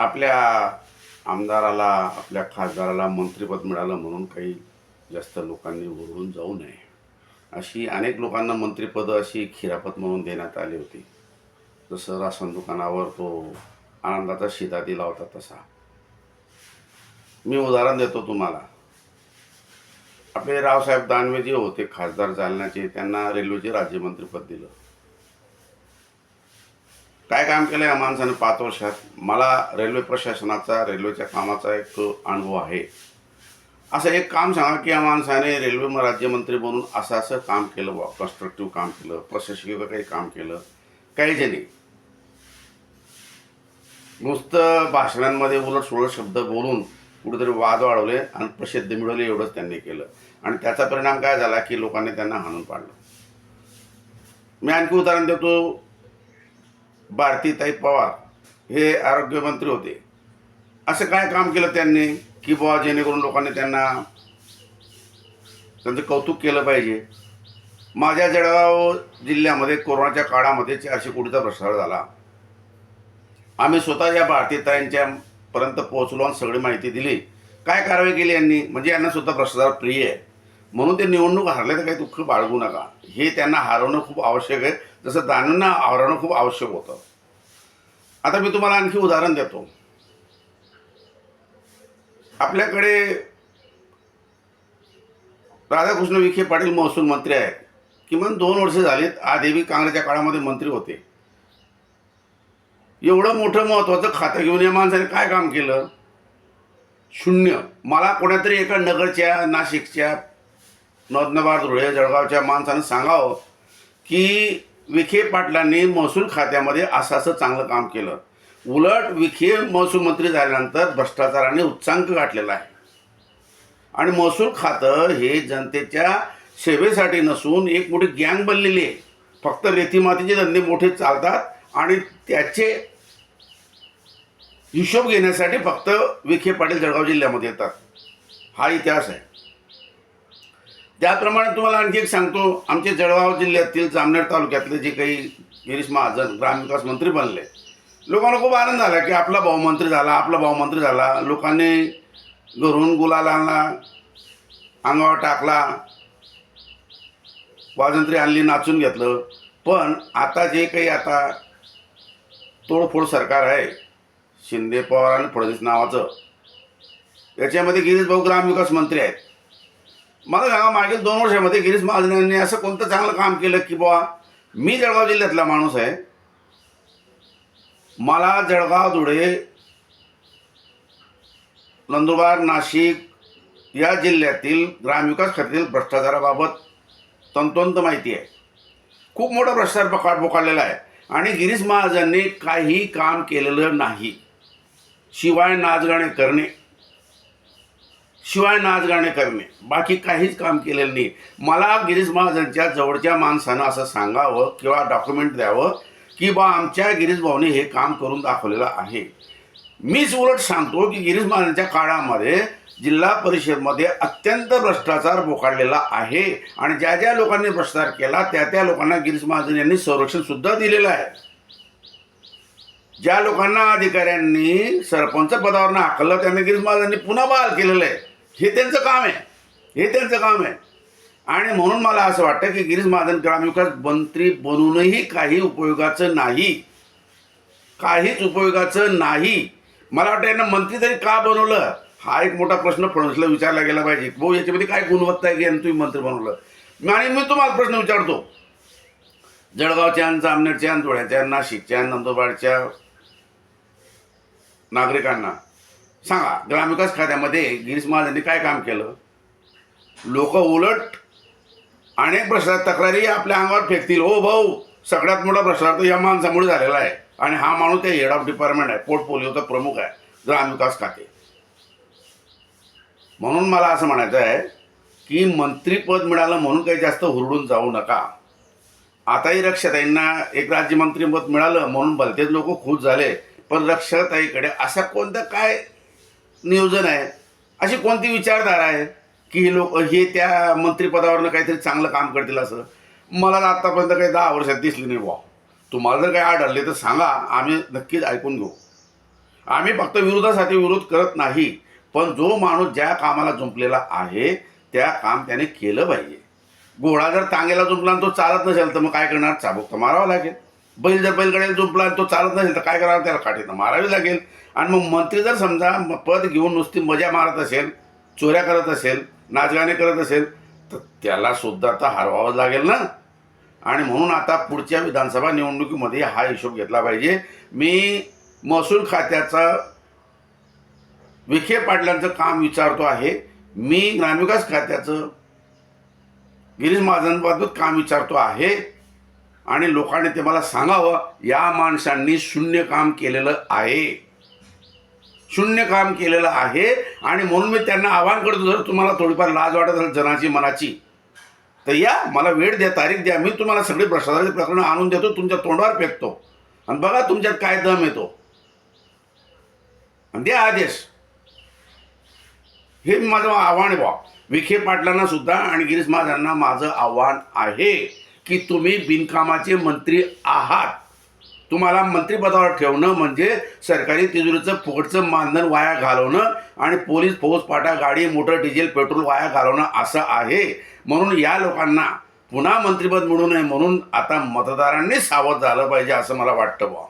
आपल्या आमदाराला आपल्या खासदाराला मंत्रिपद मिळालं म्हणून काही जास्त लोकांनी ओरडून जाऊ नये. अशी अनेक लोकांना मंत्रीपदं अशी खिरापत म्हणून देण्यात आली होती. जसं राशन दुकानावर तो आनंदाचा शिदा दिला होता तसा. मी उदाहरण देतो तुम्हाला. आपले रावसाहेब दानवे जे होते खासदार जालन्याचे त्यांना रेल्वेचे राज्यमंत्रीपद दिलं. काय काम केलं या माणसानं पाच वर्षात? मला रेल्वे प्रशासनाचा रेल्वेच्या कामाचा एक अनुभव आहे. असं एक काम सांगा की या माणसाने रेल्वे राज्यमंत्री बनून असं असं काम केलं बा कन्स्ट्रक्टिव्ह काम केलं प्रशासकीय काही काम केलं. काहीच नाही. नुसतं भाषणांमध्ये उलट सुलट शब्द बोलून कुठेतरी वाद वाढवले आणि प्रसिद्धी मिळवली एवढंच त्यांनी केलं. आणि त्याचा परिणाम काय झाला की लोकांनी त्यांना हाणून पाडलं. मी आणखी उदाहरण देतो. भारतीताई पवार हे आरोग्यमंत्री होते. असं काय काम केलं त्यांनी की बुवा जेणेकरून लोकांनी त्यांना त्यांचं कौतुक केलं पाहिजे? माझ्या जळगाव जिल्ह्यामध्ये कोरोनाच्या काळामध्ये चारशे कोटीचा भ्रष्टाचार झाला? आम्ही स्वतः या भारतीताईंच्या पर्यंत पोहोचलो आणि सगळी माहिती दिली. काय कारवाई केली यांनी? म्हणजे यांना सुद्धा भ्रष्टाचार प्रिय आहे. म्हणून ते निवडणूक हरले तर काही दुःख बाळगू नका. हे त्यांना हरवणं खूप आवश्यक आहे. जसं दानांना हरवणं खूप आवश्यक होतं. आता मी तुम्हाला आणखी उदाहरण देतो. आपल्याकडे राधाकृष्ण विखे पाटील महसूल मंत्री आहेत. किमान दोन वर्ष झालीत. आदेवी काँग्रेसच्या काळामध्ये मंत्री होते. एवढं मोठं महत्त्वाचं खातं घेऊन या माणसाने काय काम केलं? शून्य. मला कोणातरी एका नगरच्या नाशिकच्या नौदनबाद धुळे जळगावच्या माणसानं सांगावं की विखे पाटलांनी महसूल खात्यामध्ये असं असं चांगलं काम केलं. उलट विखे महसूल मंत्री झाल्यानंतर भ्रष्टाचाराने उच्चांक गाठलेला आहे. आणि महसूल खातं हे जनतेच्या सेवेसाठी नसून एक मोठी गँग बनलेली आहे. फक्त रेतीमातीचे धंदे मोठे चालतात आणि त्याचे हिशोब घेण्यासाठी फक्त विखे पाटील जळगाव जिल्ह्यामध्ये येतात. हा इतिहास आहे. त्याप्रमाणे तुम्हाला आणखी एक सांगतो आमचे जळगाव जिल्ह्यातील जामनेर तालुक्यातले जे काही गिरीश महाजन ग्रामविकास मंत्री बनले लोकांना खूप आनंद झाला की आपला भाऊ मंत्री झाला आपला भाऊ मंत्री झाला. लोकांनी घरून गुलाल आणला अंगावर टाकला वाजंत्री आणली नाचून घेतलं. पण आता जे काही आता तोडफोड सरकार आहे शिंदे पवार आणि फडणवीस नावाचं याच्यामध्ये गिरीश भाऊ ग्रामविकास मंत्री आहेत. मला सांगा मागील दोन वर्षामध्ये गिरीश महाजनांनी असं कोणतं चांगलं काम केलं की बुवा मी जळगाव जिल्ह्यातला माणूस आहे. मला जळगाव धुळे नंदुरबार नाशिक या जिल्ह्यातील ग्रामविकास खात्यातील भ्रष्टाचाराबाबत तंतोंत माहिती आहे. खूप मोठा भ्रष्टाचार पकाड पोकाडलेला आहे. आणि गिरीश महाजनने काही काम केलेलं नाही. शिवाय नाचगाणे करणे. शिवाय नाचगाणे करणे. बाकी काहीच काम केलेलं नाही. मला गिरीश महाजनच्या जवळच्या माणसानं असं सांगावं किंवा डॉक्युमेंट द्यावं की बा आमच्या गिरीश भाऊने हे काम करून दाखवलेलं आहे. मीच उलट सांगतो की गिरीश महाजनच्या काळामध्ये जिल्हा परिषदमध्ये अत्यंत भ्रष्टाचार बोकाडलेला आहे आणि ज्या ज्या लोकांनी भ्रष्टाचार केला त्या त्या लोकांना गिरीश महाजन यांनी संरक्षण सुद्धा दिलेलं आहे. ज्या लोकांना अधिकाऱ्यांनी सरपंच पदावरनं हाकलं त्यांना गिरीश महाजनांनी पुन्हा बहाल केलेलं आहे. हे त्यांचं काम आहे. हे त्यांचं काम आहे. आणि म्हणून मला असं वाटतं की गिरीश महाजन ग्रामविकास मंत्री बनूनही काही उपयोगाचं नाही. काहीच उपयोगाचं नाही. मला वाटतं यांना मंत्री तरी का बनवलं? हा एक मोठा प्रश्न फडणवीसला विचारला गेला पाहिजे. भाऊ याच्यामध्ये काय गुणवत्ता आहे की यांनी तुम्ही मंत्री बनवलं? आणि मी तुम्हाला प्रश्न विचारतो. जळगावच्या जामनेरच्या धुळ्याच्या नाशिकच्या नंदुरबारच्या नागरिकांना. सांगा ग्रामविकास खात्यामध्ये गिरीश महाजनने काय काम केलं? लोक उलट अनेक भ्रष्टाचार तक्रारी आपल्या अंगावर फेकतील. हो भाऊ सगळ्यात मोठा भ्रष्टाचार तर या माणसामुळे झालेला आहे. आणि हा माणूस ते हेड ऑफ डिपार्टमेंट आहे पोर्टफोलिओचा प्रमुख आहे ग्रामविकास खाते. म्हणून मला असं म्हणायचं आहे की मंत्रीपद मिळालं म्हणून काही जास्त हुरडून जाऊ नका. आताही रक्षाताईंना एक राज्यमंत्रीपद मिळालं म्हणून भलतेच लोक खुश झाले. पण रक्षाताईकडे अशा कोणतं काय नियोजन आहे अशी कोणती विचारधारा आहे की हे लोक हे त्या मंत्रिपदावरनं काहीतरी चांगलं काम करतील असं? मला तर आत्तापर्यंत काही दहा वर्षात दिसली नाही वा तुम्हाला जर काही आढळले तर सांगा. आम्ही नक्कीच ऐकून घेऊ. आम्ही फक्त विरोधासाठी विरोध करत नाही पण जो माणूस ज्या कामाला जुंपलेला आहे त्या काम त्याने केलं पाहिजे. घोडा जर तांगेला जुंपला आणि तो चालत नसेल तर मग काय करणार? चाबूक तर मारावा लागेल. बैल जर बैलगाड्याला जुंपला आणि तो चालत नसेल तर काय करावं? त्याला काठीनं मारावी लागेल. आणि मग मंत्री जर समजा पद घेऊन नुसती मजा मारत असेल चोऱ्या करत असेल नाचगाणे करत असेल तर त्याला सुद्धा तर हरवावंच लागेल ना? आणि म्हणून आता पुढच्या विधानसभा निवडणुकीमध्ये हा हिशोब घेतला पाहिजे. मी महसूल खात्याचा विखे पाटलांचं काम विचारतो आहे. मी ग्रामविकास खात्याचं गिरीश महाजनबाबत काम विचारतो आहे. आणि लोकांनी ते मला सांगावं. या माणसांनी शून्य काम केलेलं आहे. शून्य काम केलेलं आहे आणि म्हणून मी त्यांना आव्हान करतो जर तुम्हाला थोडीफार लाज वाटत असेल जनाची मनाची तर या मला वेळ द्या तारीख द्या मी तुम्हाला सगळी भ्रष्टाचाराची प्रकरणं आणून देतो तुमच्या तोंडावर फेकतो. आणि बघा तुमच्यात काय दम येतो. आणि द्या आदेश. हे माझं आव्हान आहे बा विखे पाटलांना सुद्धा आणि गिरीश महाराजांना माझं आव्हान आहे की तुम्ही बिनकामाचे मंत्री आहात. तुम्हाला मंत्रिपदावर ठेवणं म्हणजे सरकारी तिजोरीचं फुकटचं मानधन वाया घालवणं आणि पोलीस फौजफाटा गाडी मोटर डिझेल पेट्रोल वाया घालवणं असं आहे. म्हणून या लोकांना पुन्हा मंत्रिपद मिळू नये म्हणून आता मतदारांनी सावध झालं पाहिजे असं मला वाटतं बा